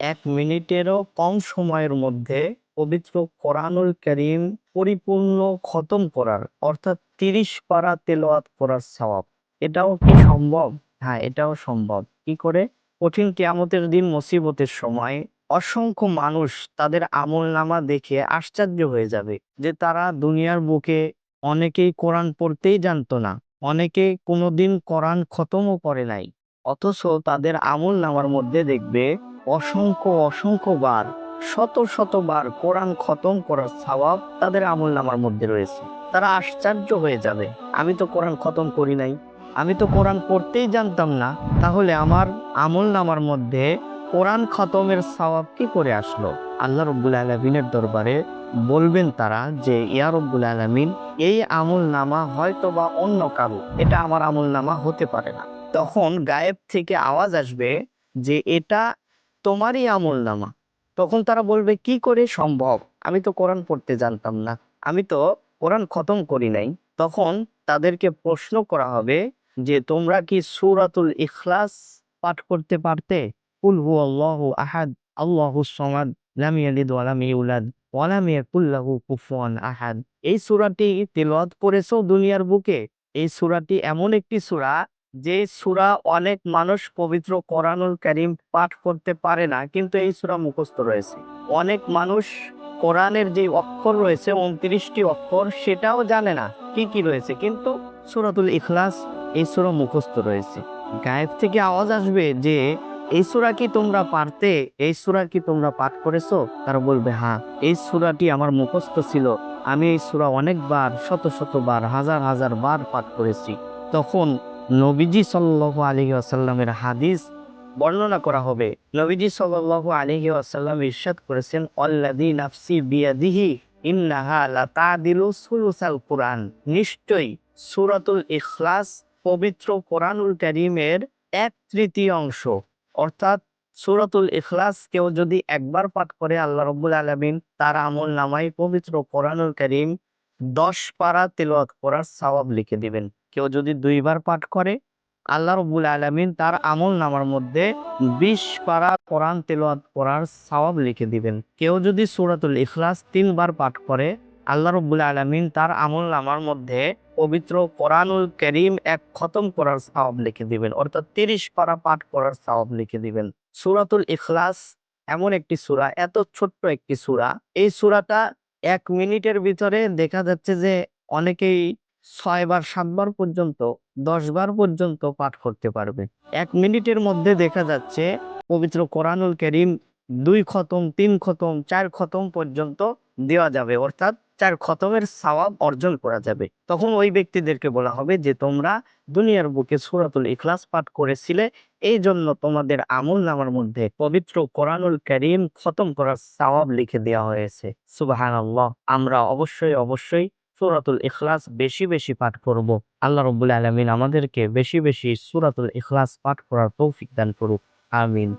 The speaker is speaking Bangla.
এক মিনিটেরও কম সময়ের মধ্যে পবিত্র কোরআনুল করিম পরিপূর্ণ খতম করার, অর্থাৎ তিরিশ পারা তেলাওয়াত করার স্বভাব এটাও কি সম্ভব? হ্যাঁ এটাও সম্ভব। কি করে? কঠিন কেয়ামতের দিন মুসিবতের সময় অসংখ্য মানুষ তাদের আমল নামা দেখে আশ্চর্য হয়ে যাবে যে তারা দুনিয়ার বুকে অনেকেই কোরআন পড়তেই জানতো না, অনেকে কোনোদিন কোরআন খতমও করে নাই। অথচ তাদের আমল নামার মধ্যে দেখবে অসংখ্য অসংখ্য বার, শত শতবার কোরআন খতম করার সওয়াব তাদের আমল নামার মধ্যে রয়েছে। তারা আশ্চর্য হয়ে যাবে। আমি তো কোরআন খতম করি নাই। আমি তো কোরআন পড়তেই জানতাম না। তাহলে আমার আমল নামার মধ্যে কোরআন খতমের সওয়াব কি করে আসলো? আল্লাহ রব্বুল আলমিনের দরবারে বলবেন তারা যে, ইয়া রব্বুল আলমিন, এই আমল নামা হয়তো বা অন্য কারও। এটা আমার আমল নামা হতে পারে না। তখন গায়েব থেকে আওয়াজ আসবে যে, এটা তোমারই আমল নামা। তখন তারা বলবে, কি করে সম্ভব? আমি তো কোরআন পড়তে জানতাম না। আমি তো কোরআন খতম করি নাই। তখন তাদেরকে প্রশ্ন করা হবে যে, তোমরা কি সূরাতুল ইখলাস পাঠ করতে পারতে? এই সূরাটি তিলাওয়াত করেছ দুনিয়ার বুকে? এই সূরাটি এমন একটি সূরা যে সূরা অনেক মানুষ পবিত্র কোরআনুল কারীম পাঠ করতে পারে না, কিন্তু এই সূরা মুখস্থ রয়েছে। অনেক মানুষ কোরআনের যে অক্ষর রয়েছে, উনত্রিশটি অক্ষর, সেটাও জানে না কি কি রয়েছে, কিন্তু সূরাতুল ইখলাস এই সূরা মুখস্থ রয়েছে। গায়েব থেকে আওয়াজ আসবে যে, এই সুরা কি তোমরা পারতে? এই সুরা কি তোমরা পাঠ করেছ? তারা বলবে হ্যাঁ এই সূরাটি আমার মুখস্থ ছিল। আমি এই সূরা অনেকবার, শত শতবার, হাজার হাজার বার পাঠ করেছি। তখন নবীজি সাল্লাল্লাহু আলাইহি ওয়াসাল্লামের হাদিস বর্ণনা করা হবে। নবীজি সাল্লাল্লাহু আলাইহি ওয়াসাল্লাম ইরশাদ করেছেন, আল্লাযী নাফসি বিয়াদিহি নিশ্চয়ই ইখলাস পবিত্র কোরআনুল এক তৃতীয় অংশ। অর্থাৎ ইখলাস কেউ যদি একবার পাঠ করে, আল্লাহ তার আমল নামায় পবিত্র কোরআনুল কারীম দশ পারা তেলাওয়াত করার সওয়াব লিখে দিবেন। কেউ যদি দুইবার পাঠ করে, আল্লাহ রব্বুল আলমিন তার আমল নামার মধ্যে বিশ পারা কোরআন তেলাওয়াত করার সওয়াব লিখে দিবেন। কেউ যদি সুরাতুল ইখলাস তিনবার পাঠ করে, আল্লাহ রব্বুল আলমিন তার আমল নামার মধ্যে পবিত্র কোরআনুল করিম এক খতম করার সওয়াব লিখে দিবেন, অর্থাৎ তিরিশ পারা পাঠ করার সওয়াব লিখে দিবেন। সূরাতুল ইখলাস এমন একটি সূরা, এত ছোট্ট একটি সূরা। এই সূরাটা এক মিনিটের ভিতরে দেখা যাচ্ছে যে অনেকেই ছয় বার সাতবার পর্যন্ত, দশ বার পর্যন্ত পাঠ করতে পারবে। এক মিনিটের মধ্যে দেখা যাচ্ছে, পবিত্র কোরআনুল করিম দুই খতম, তিন খতম, চার খতম পর্যন্ত দেওয়া যাবে। অর্থাৎ চার খতমের সওয়াব অর্জন করা যাবে। তখন ওই ব্যক্তিদেরকে বলা হবে যে, তোমরা দুনিয়ার বুকে সুরাতুল ইখলাস পাঠ করেছিলে এই জন্য তোমাদের আমল নামার মধ্যে পবিত্র কোরআনুল করিম খতম করার সওয়াব লিখে দেওয়া হয়েছে। সুবহানাল্লাহ, আমরা অবশ্যই অবশ্যই সূরাতুল ইখলাস বেশি বেশি পাঠ করব। আল্লাহ রব্বুল আলমিন আমাদেরকে বেশি বেশি সুরাতুল ইখলাস পাঠ করার তৌফিক দান করুক। আমিন।